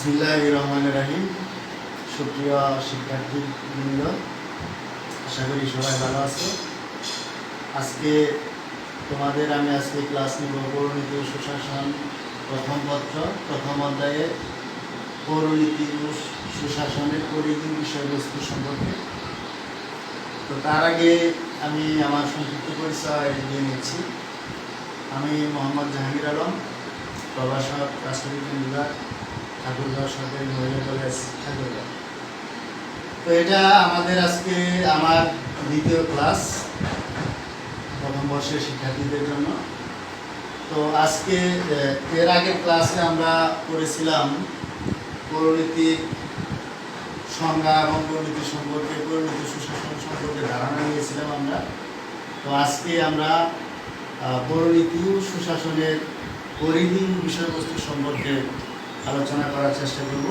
বিসমিল্লাহ রহমান রাহিম সুপ্রিয় শিক্ষার্থীবৃন্দ, আশা করি সবাই ভালো আছে। আজকে তোমাদের আমি আজকে ক্লাস নিব পৌরনীতি সুশাসন প্রথম পত্র, প্রথম অধ্যায়ে পৌরনীতি সুশাসনের পরিধি বিষয়বস্তু সম্পর্কে। তো তার আগে আমি আমার সংক্ষিপ্ত পরিচয় দিয়ে নিচ্ছি। আমি মোহাম্মদ জাহাঙ্গীর আলম, প্রভাষক, রাষ্ট্রবিজ্ঞান বিভাগ। ঠাকুরগাঁও সরকারি মহিলা কলেজ, ঠাকুরগাঁও। তো এটা আমাদের আজকে আমার দ্বিতীয় ক্লাস, প্রথম বর্ষের শিক্ষার্থীদের জন্য। তো আজকে এর আগের ক্লাসে আমরা সংজ্ঞা এবং পরিণতি সম্পর্কে পরিণতি সুশাসন সম্পর্কে ধারণা নিয়েছিলাম আমরা। তো আজকে আমরা পরিণতি সুশাসনের পরিধি বিষয়বস্তু সম্পর্কে আলোচনা করার চেষ্টা করব।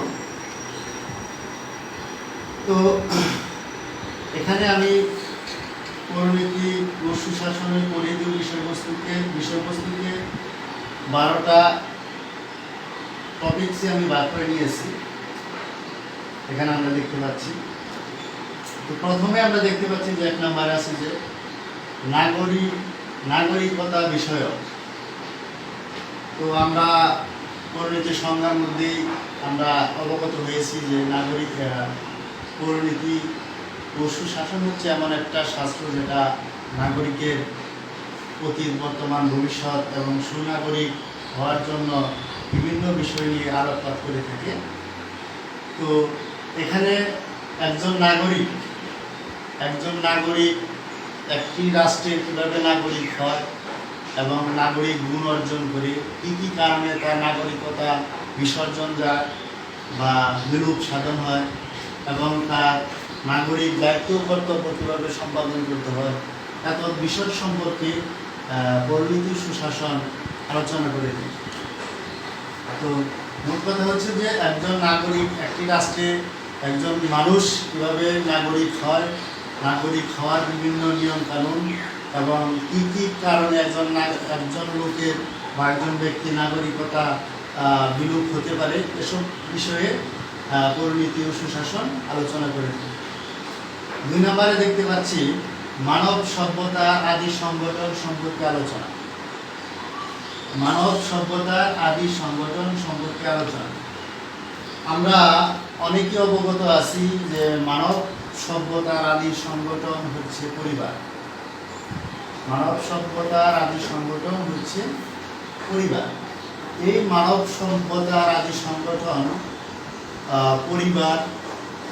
তো, এখানে আমি পরিণতি ও সুশাসনের পরিধি বিষয়বস্তুকে বিষয়বস্তুকে বারোটা টপিকসে আমি বার করে নিয়েছি। এখানে আমরা দেখতে পাচ্ছি। তো প্রথমে আমরা দেখতে পাচ্ছি যে এক নম্বরে আছে যে নাগরিক নাগরিকতা বিষয়ক। তো আমরা পরিণতি সংজ্ঞার মধ্যেই আমরা অবগত হয়েছি যে নাগরিক পরিণতি ও সুশাসন হচ্ছে এমন একটা শাস্ত্র যেটা নাগরিকের অতীত বর্তমান ভবিষ্যৎ এবং সুনাগরিক হওয়ার জন্য বিভিন্ন বিষয় নিয়ে আলোকপাত করে থাকে। তো এখানে একজন নাগরিক একজন নাগরিক একটি রাষ্ট্রের কীভাবে নাগরিক হয় এবং নাগরিক গুণ অর্জন করে কী কারণে তার নাগরিকতা বিসর্জন যায় বা বিরূপ সাধন হয় এবং তার নাগরিক দায়িত্ব কর্তব্য কীভাবে সম্পাদন করতে হয় এত বিষয় সম্পর্কে পরিণতি সুশাসন আলোচনা করে তো মূল কথা হচ্ছে যে একজন নাগরিক একটি রাষ্ট্রে একজন মানুষ কীভাবে নাগরিক হয়, নাগরিক হওয়ার বিভিন্ন নিয়ম কানুন এবং কী কী কারণে একজন একজন লোকের বা একজন ব্যক্তি নাগরিকতা বিলুপ হতে পারে এসব বিষয়ে পরিণতি ও সুশাসন আলোচনা করে। থাকি। দুই নম্বরে দেখতে পাচ্ছি মানব সভ্যতা আদি সংগঠন সম্পর্কে আলোচনা। মানব সভ্যতার আদি সংগঠন সম্পর্কে আলোচনা। আমরা অনেকে অবগত আছি যে মানব সভ্যতার আদি সংগঠন হচ্ছে পরিবার। মানব সভ্যতার আদি সংগঠন হচ্ছে পরিবার। এই মানব সভ্যতার আদি সংগঠন পরিবার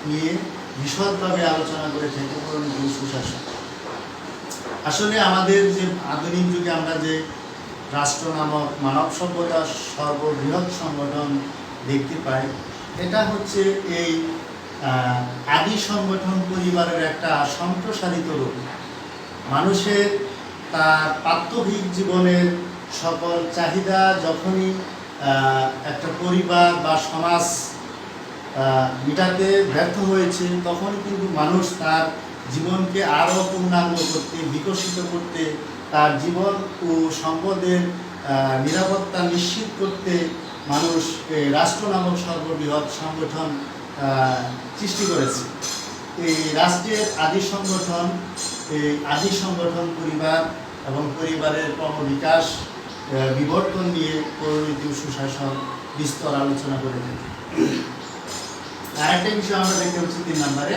নিয়ে বিশদভাবে আলোচনা করে থাকে সুশাসন আসলে আমাদের যে আধুনিক যুগে আমরা যে রাষ্ট্র নামক মানব সভ্যতার সর্ববৃহৎ সংগঠন দেখতে পাই, এটা হচ্ছে এই আদি সংগঠন পরিবারের একটা সম্প্রসারিত রূপ। মানুষের তার প্রাত্যহিক জীবনের সকল চাহিদা যখনই একটা পরিবার বা সমাজ মেটাতে ব্যর্থ হয়েছে তখন কিন্তু মানুষ তার জীবনকে আরও পূর্ণাঙ্গ করতে, বিকশিত করতে, তার জীবন ও সম্পদের নিরাপত্তা নিশ্চিত করতে মানুষ রাষ্ট্র নামক সর্ববৃহৎ সংগঠন সৃষ্টি করেছে। এই রাষ্ট্রের আদি সংগঠন, এই আদি সংগঠন পরিবার এবং পরিবারের ক্রমবিকাশ বিবর্তন নিয়ে পরিণতি সুশাসন বিস্তর আলোচনা করে থাকি। আরেকটা বিষয় আমরা দেখতে পাচ্ছি তিন নম্বরে,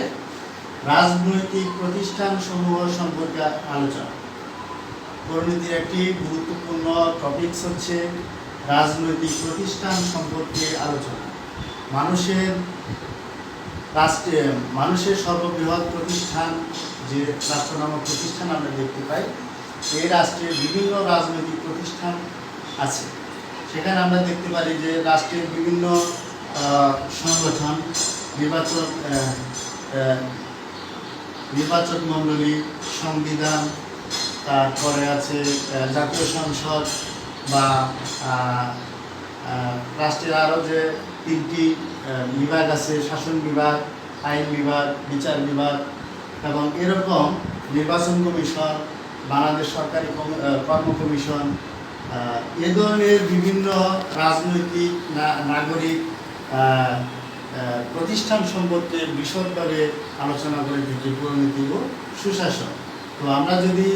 রাজনৈতিক প্রতিষ্ঠান সমূহ সম্পর্কে আলোচনা। পরিণতির একটি গুরুত্বপূর্ণ টপিকস হচ্ছে রাজনৈতিক প্রতিষ্ঠান সম্পর্কে আলোচনা। মানুষের রাষ্ট্রে, মানুষের সর্ববৃহৎ প্রতিষ্ঠান, যে রাষ্ট্র নামক প্রতিষ্ঠান আমরা দেখতে পাই এই রাষ্ট্রের বিভিন্ন রাজনৈতিক প্রতিষ্ঠান আছে, সেখানে আমরা দেখতে পারি যে রাষ্ট্রের বিভিন্ন সংগঠন, নির্বাচন নির্বাচক মণ্ডলী, সংবিধান, তারপরে আছে জাতীয় সংসদ বা রাষ্ট্রের আরও যে তিনটি বিভাগ আছে, শাসন বিভাগ, আইন বিভাগ, বিচার বিভাগ এবং এরকম নির্বাচন কমিশন বাংলাদেশ সরকারি কর্ম কমিশন এ ধরনের বিভিন্ন রাজনৈতিক নাগরিক প্রতিষ্ঠান সম্পর্কে বিশদভাবে আলোচনা করে থাকি পরিণতি ও সুশাসন। তো আমরা যদি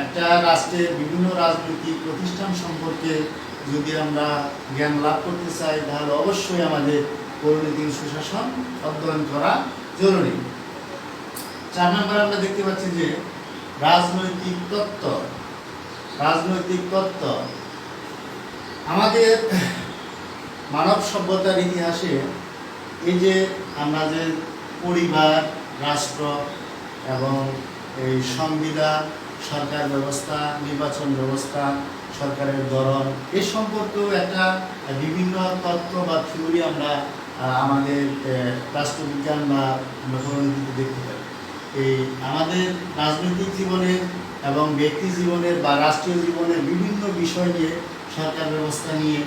একটা রাষ্ট্রের বিভিন্ন রাজনৈতিক প্রতিষ্ঠান সম্পর্কে যদি আমরা জ্ঞান লাভ করতে চাই, তাহলে অবশ্যই আমাদের পরিণতি সুশাসন অধ্যয়ন করা জরুরি। চার নম্বর আমরা দেখতে পাচ্ছি যে রাজনৈতিক তত্ত্ব। রাজনৈতিক তত্ত্ব। আমাদের মানব সভ্যতার ইতিহাসে এই যে আমরা যে পরিবার, রাষ্ট্র এবং এই সংবিধান, সরকার ব্যবস্থা, নির্বাচন ব্যবস্থা, সরকারের ধরন, এ সম্পর্কেও একটা বিভিন্ন তত্ত্ব বা থিওরি আমরা আমাদের রাষ্ট্রবিজ্ঞান বা আমরা দেখতে পাই। এই আমাদের রাজনৈতিক জীবনের এবং ব্যক্তি জীবনের বা রাষ্ট্রীয় জীবনের বিভিন্ন বিষয় নিয়ে সরকার ব্যবস্থা নিয়ে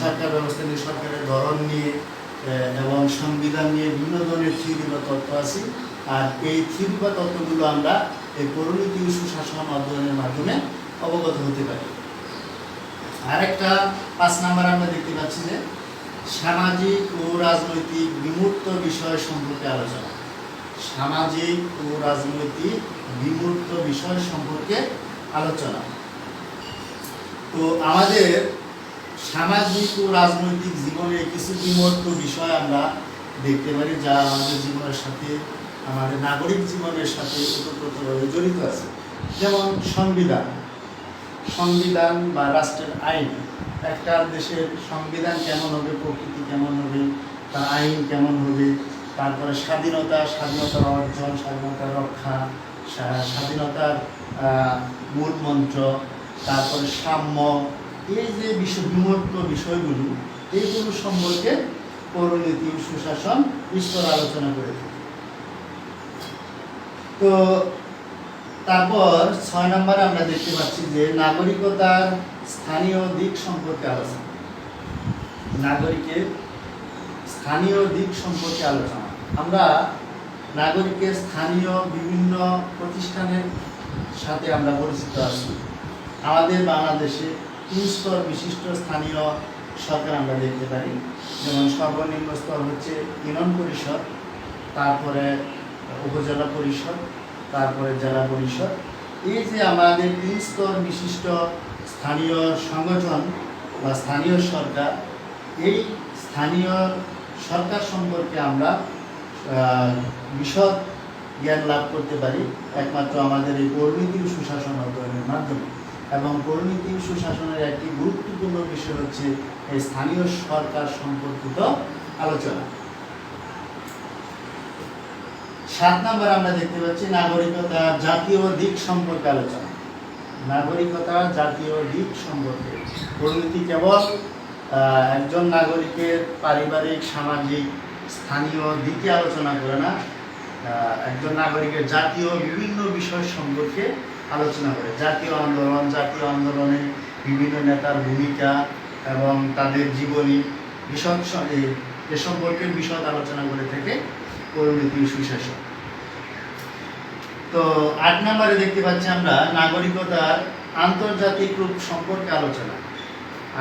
সরকার ব্যবস্থা নিয়ে, সরকারের ধরন নিয়ে এবং সংবিধান নিয়ে বিভিন্ন ধরনের থিওরি বা তত্ত্ব আছে। আর এই থিওরি বা তত্ত্বগুলো আমরা এই পরিণতি সুশাসন অধ্যয়নের মাধ্যমে অবগত হতে পারি। আরেকটা পাঁচ নাম্বার আমরা দেখতে পাচ্ছি যে সামাজিক ও রাজনৈতিক বিমূর্ত বিষয় সম্পর্কে আলোচনা। সামাজিক ও রাজনৈতিক বিমূর্ত বিষয় সম্পর্কে আলোচনা। তো আমাদের সামাজিক ও রাজনৈতিক জীবনে কিছু বিমূর্ত বিষয় আমরা দেখতে পারি, যা আমাদের জীবনের সাথে, আমাদের নাগরিক জীবনের সাথে ওতপ্রোতভাবে জড়িত আছে। যেমন সংবিধান। সংবিধান বা রাষ্ট্রের আইন। একটা দেশের সংবিধান কেমন হবে, প্রকৃতি কেমন হবে, তার আইন কেমন হবে তারপরে স্বাধীনতা, স্বাধীনতার অর্জন, স্বাধীনতার রক্ষা স্বাধীনতার মূল মন্ত্র, তারপরে সাম্য, এই যে বিষয়, বিমূর্ত বিষয়গুলো, এইগুলো সম্পর্কে পৌরনীতি, সুশাসন, ঈশ্বর আলোচনা করে থাকে। তো তারপর ছয় নম্বরে আমরা দেখতে পাচ্ছি যে নাগরিকতার স্থানীয় দিক সম্পর্কে আলোচনা। নাগরিকের স্থানীয় দিক সম্পর্কে আলোচনা। আমরা নাগরিকের স্থানীয় বিভিন্ন প্রতিষ্ঠানের সাথে আমরা পরিচিত আছি। আমাদের বাংলাদেশে তিন স্তর বিশিষ্ট স্থানীয় সরকার আমরা দেখতে পারি। যেমন সর্বনিম্ন স্তর হচ্ছে ইউনিয়ন পরিষদ, তারপরে উপজেলা পরিষদ, তারপরে জেলা পরিষদ। এই যে আমাদের তিন স্তর বিশিষ্ট স্থানীয় সংগঠন বা স্থানীয় সরকার, এই স্থানীয় সরকার সম্পর্কে আমরা বিশদ জ্ঞান লাভ করতে পারি, একমাত্র আমাদের এই পরিণতি সুশাসন অধ্যয়নের মাধ্যমে। এবং পরিণতি সুশাসনের একটি গুরুত্বপূর্ণ বিষয় হচ্ছে এই স্থানীয় সরকার সম্পর্কিত আলোচনা। সাত নম্বর আমরা দেখতে পাচ্ছি, নাগরিকতা জাতীয় দিক সম্পর্কে আলোচনা। নাগরিকতা জাতীয় দিক সম্পর্কে। পরিণতি কেবল একজন নাগরিকের পারিবারিক, সামাজিক স্থানীয় দিকে আলোচনা করে না একজন নাগরিকের জাতীয় বিভিন্ন বিষয় সম্পর্কে আলোচনা করে। জাতীয় আন্দোলন, জাতীয় আন্দোলনে বিভিন্ন নেতার ভূমিকা এবং তাদের জীবনী, বিশদ এ- সম্পর্কে বিশদ আলোচনা করে থেকে পরিণতি সুশাসন তো আট নম্বরে দেখতে পাচ্ছি আমরা নাগরিকতার আন্তর্জাতিক রূপ সম্পর্কে আলোচনা।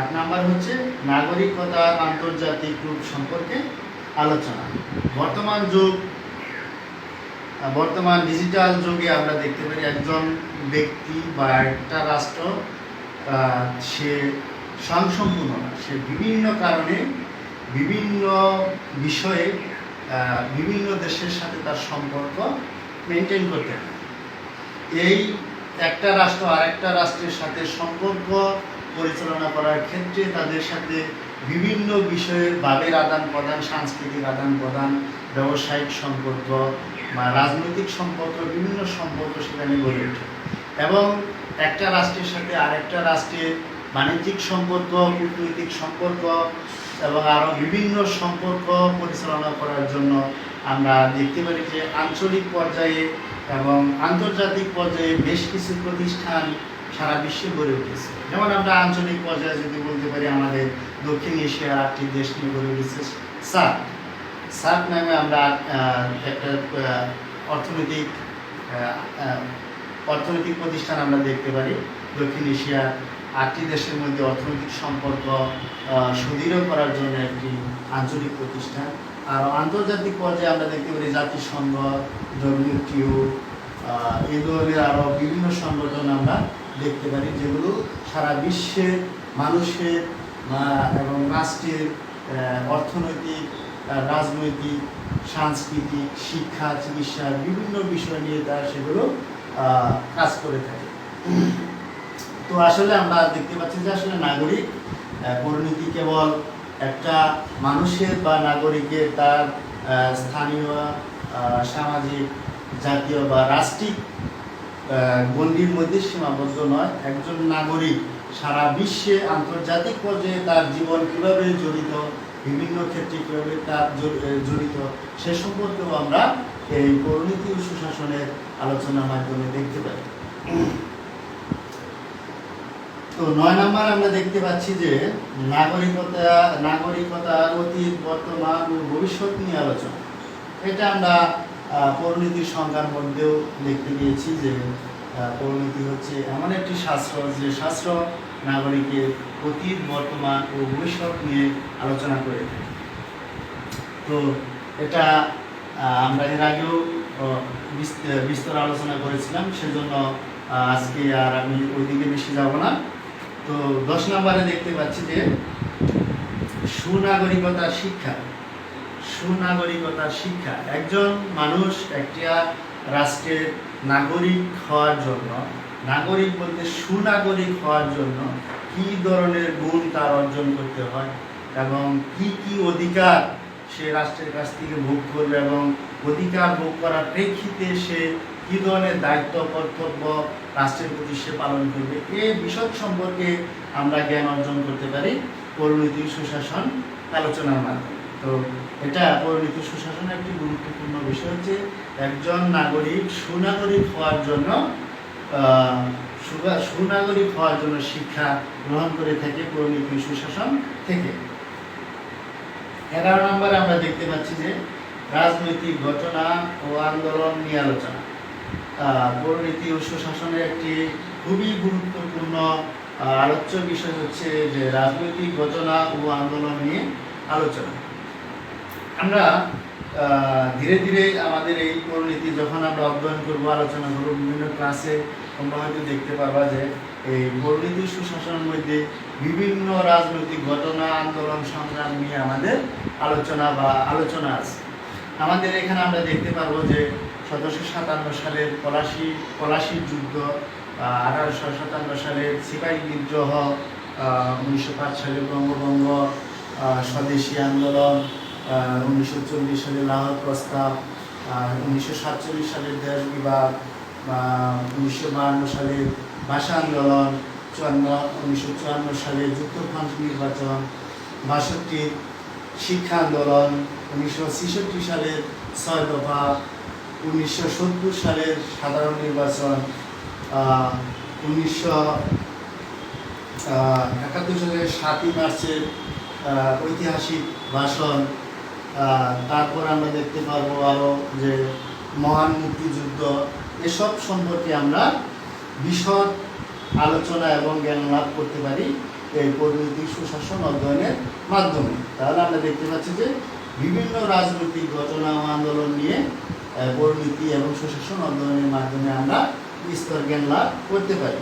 আট নাম্বার হচ্ছে নাগরিকতার আন্তর্জাতিক রূপ সম্পর্কে আলোচনা। বর্তমান যুগ বর্তমান ডিজিটাল যুগে আমরা দেখতে পারি একজন ব্যক্তি বা একটা রাষ্ট্র সে স্বয়ংসম্পূর্ণ না। সে বিভিন্ন কারণে বিভিন্ন বিষয়ে বিভিন্ন দেশের সাথে তার সম্পর্ক মেনটেন করতে হয় এই একটা রাষ্ট্র আর একটা রাষ্ট্রের সাথে সম্পর্ক পরিচালনা করার ক্ষেত্রে তাদের সাথে বিভিন্ন বিষয়ের ভাবের আদান প্রদান, সাংস্কৃতিক আদান প্রদান, ব্যবসায়িক সম্পর্ক বা রাজনৈতিক সম্পর্ক, বিভিন্ন সম্পর্ক সেখানে গড়ে ওঠে। এবং একটা রাষ্ট্রের সাথে আরেকটা রাষ্ট্রের বাণিজ্যিক সম্পর্ক, কূটনৈতিক সম্পর্ক এবং আরও বিভিন্ন সম্পর্ক পরিচালনা করার জন্য আমরা দেখতে পারি যে আঞ্চলিক পর্যায়ে এবং আন্তর্জাতিক পর্যায়ে বেশ কিছু প্রতিষ্ঠান সারা বিশ্বে গড়ে উঠেছে। যেমন আমরা আঞ্চলিক পর্যায়ে যদি বলতে পারি আমাদের দক্ষিণ এশিয়ার আটটি দেশ নিয়ে গড়ে উঠেছে সার্ক। সার্ক নামে আমরা একটা অর্থনৈতিক অর্থনৈতিক প্রতিষ্ঠান আমরা দেখতে পারি। দক্ষিণ এশিয়ার আটটি দেশের মধ্যে অর্থনৈতিক সম্পর্ক সুদৃঢ় করার জন্য একটি আঞ্চলিক প্রতিষ্ঠান। আর আন্তর্জাতিক পর্যায়ে আমরা দেখতে পারি জাতিসংঘ ডব্লিউটিও এই ধরনের আরও বিভিন্ন সংগঠন আমরা দেখতে পারি, যেগুলো সারা বিশ্বে মানুষের এবং রাষ্ট্রের অর্থনৈতিক রাজনৈতিক, সাংস্কৃতিক, শিক্ষা, চিকিৎসা বিভিন্ন বিষয় নিয়ে তারা সেগুলো কাজ করে থাকে। তো আসলে আমরা দেখতে পাচ্ছি যে আসলে নাগরিক পরিণতি কেবল একটা মানুষের বা নাগরিকের তার স্থানীয় সামাজিক, জাতীয় বা রাষ্ট্রিক গণ্ডির মধ্যে সীমাবদ্ধ নয়। একজন নাগরিক সারা বিশ্বে আন্তর্জাতিক পর্যায়ে তার জীবন কীভাবে জড়িত, বিভিন্ন ক্ষেত্রে কীভাবে তার জড়িত, সে সম্পর্কেও আমরা এই পরিণতি সুশাসনের আলোচনার মাধ্যমে দেখতে পাই। তো নয় নম্বর আমরা দেখতে পাচ্ছি যে নাগরিকতা নাগরিকতার অতীত, বর্তমান ও ভবিষ্যৎ নিয়ে আলোচনা। এটা আমরা পরিণতির সংজ্ঞার মধ্যেও দেখতে পেয়েছি যে পরিণতি হচ্ছে এমন একটি শাস্ত্র, যে শাস্ত্র নাগরিকের অতীত, বর্তমান ও ভবিষ্যৎ নিয়ে আলোচনা করে তো এটা আমরা এর আগেও বিস্তর আলোচনা করেছিলাম, সেজন্য আজকে আর আমি ওইদিকে বেশি যাব না। তো দশ নম্বরে দেখতে পাচ্ছি যে সুনাগরিকতার শিক্ষা সুনাগরিকতার শিক্ষা। একজন মানুষ একটা রাষ্ট্রের নাগরিক হওয়ার জন্য নাগরিক বলতে সুনাগরিক হওয়ার জন্য কি ধরনের গুণ তার অর্জন করতে হয় এবং কি কি অধিকার সে রাষ্ট্রের কাছ থেকে ভোগ করবে এবং অধিকার ভোগ করার প্রেক্ষিতে সে কি ধরনের দায়িত্ব, কর্তব্য রাষ্ট্রের প্রতি সে পালন করবে এই বিষয় সম্পর্কে আমরা জ্ঞান অর্জন করতে পারি পরিণতি সুশাসন আলোচনার মাধ্যমে। তো এটা পরিণতি সুশাসনের একটি গুরুত্বপূর্ণ বিষয় হচ্ছে একজন নাগরিক সুনাগরিক হওয়ার জন্য সুনাগরিক হওয়ার জন্য শিক্ষা গ্রহণ করে থাকে পরিণতি সুশাসন থেকে। এগারো নম্বরে আমরা দেখতে পাচ্ছি যে রাজনৈতিক ঘটনা ও আন্দোলন নিয়ে আলোচনা। পরিণতি ও সুশাসনের একটি খুবই গুরুত্বপূর্ণ আলোচ্য বিষয় হচ্ছে যে রাজনৈতিক ঘটনা ও আন্দোলন নিয়ে আলোচনা। আমরা ধীরে ধীরে আমাদের এই পরিণতি যখন আমরা অধ্যয়ন করব, আলোচনা করব, বিভিন্ন ক্লাসে তোমরা হয়তো দেখতে পারবা যে এই পরিণতি সুশাসনের মধ্যে বিভিন্ন রাজনৈতিক ঘটনা, আন্দোলন, সংগ্রাম নিয়ে আমাদের আলোচনা বা আলোচনা আছে। আমাদের এখানে আমরা দেখতে পারব যে সতেরোশো সাতান্ন সালের পলাশি পলাশির যুদ্ধ আঠারোশো সাতান্ন সালের সিপাহী বিদ্রোহ উনিশশো পাঁচ সালে বঙ্গভঙ্গ স্বদেশী আন্দোলন উনিশশো চল্লিশ সালে লাহোর প্রস্তাব উনিশশো সাতচল্লিশ সালের দেশ বিভাগ উনিশশো বাহান্ন সালের ভাষা আন্দোলন, চুয়ান্ন, উনিশশো চুয়ান্ন সালে যুক্তফ্রন্ট নির্বাচন, বাষট্টি শিক্ষা আন্দোলন, উনিশশো ছেষট্টি সালের ছয় দফা, উনিশশো সত্তর সালের সাধারণ নির্বাচন উনিশশো একাত্তর সালের সাতই মার্চের ঐতিহাসিক ভাষণ তারপর আমরা দেখতে পারব আরও যে মহান মুক্তিযুদ্ধ, এসব সম্পর্কে আমরা বিশদ আলোচনা এবং জ্ঞান লাভ করতে পারি এই পরিণতি সুশাসন অধ্যয়নের মাধ্যমে। তাহলে আমরা দেখতে পাচ্ছি যে বিভিন্ন রাজনৈতিক ঘটনা ও আন্দোলন নিয়ে পরিণতি এবং সুশাসন অধ্যয়নের মাধ্যমে আমরা বিস্তর জ্ঞান লাভ করতে পারি।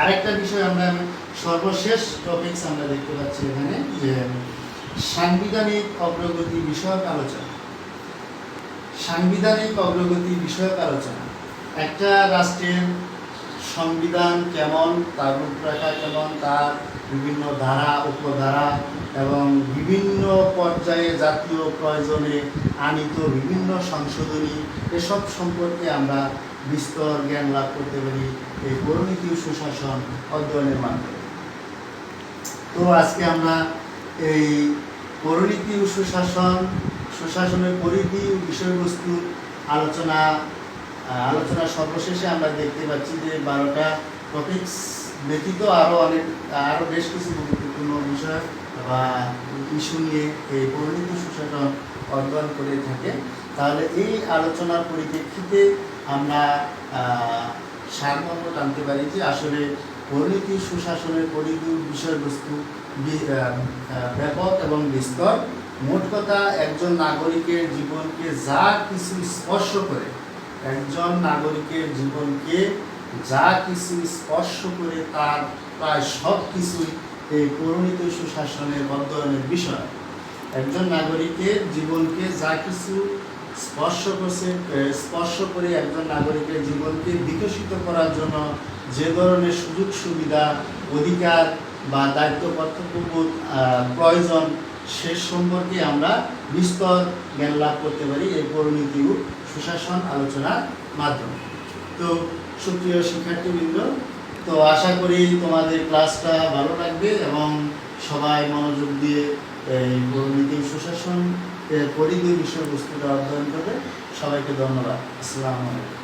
আরেকটা বিষয় আমরা সর্বশেষ টপিকস আমরা দেখতে পাচ্ছি এখানে যে সাংবিধানিক অগ্রগতি বিষয়ক আলোচনা। সাংবিধানিক অগ্রগতি বিষয়ক আলোচনা। একটা রাষ্ট্রের সংবিধান কেমন, তার রূপরেখা কেমন, তার বিভিন্ন ধারা, উপধারা এবং বিভিন্ন পর্যায়ে জাতীয় প্রয়োজনে আনিত বিভিন্ন সংশোধনী, এসব সম্পর্কে আমরা বিস্তর জ্ঞান লাভ করতে পারি এই পরিণতি সুশাসন অধ্যয়নের মাধ্যমে। তো আজকে আমরা এই পরিণতি ও সুশাসন, সুশাসনের পরিধি ও বিষয়বস্তু আলোচনা আলোচনা সর্বশেষে আমরা দেখতে পাচ্ছি যে বারোটা টপিকস ব্যতীত আরও অনেক আরও বেশ কিছু গুরুত্বপূর্ণ বিষয় বা ইস্যু নিয়ে এই পরিণতি সুশাসন অধ্যয়ন করে থাকে। তাহলে এই আলোচনার পরিপ্রেক্ষিতে আমরা সারমর্ম টানতে পারি যে আসলে পরিণতি সুশাসনের পরিধি, বিষয়বস্তু ব্যাপক এবং বিস্তর। মোট কথা, একজন নাগরিকের জীবনকে যা কিছু স্পর্শ করে, একজন নাগরিকের জীবনকে যা কিছু স্পর্শ করে তার প্রায় সব কিছুই এই পরিণত সুশাসনের অধ্যয়নের বিষয়। একজন নাগরিকের জীবনকে যা কিছু স্পর্শ করছে স্পর্শ করে একজন নাগরিকের জীবনকে বিকশিত করার জন্য যে ধরনের সুযোগ সুবিধা, অধিকার বা দায়িত্ব কর্তব্যবোধ প্রয়োজন সে সম্পর্কে আমরা বিস্তর জ্ঞান লাভ করতে পারি এই পরিণতি ও সুশাসন আলোচনার মাধ্যমে। তো সুপ্রিয় শিক্ষার্থীবৃন্দ, তো আশা করি তোমাদের ক্লাসটা ভালো লাগবে এবং সবাই মনোযোগ দিয়ে এই পরিণতি সুশাসন পরিধি বিষয়বস্তুটা অধ্যয়ন করবে সবাইকে ধন্যবাদ। আসসালামু আলাইকুম।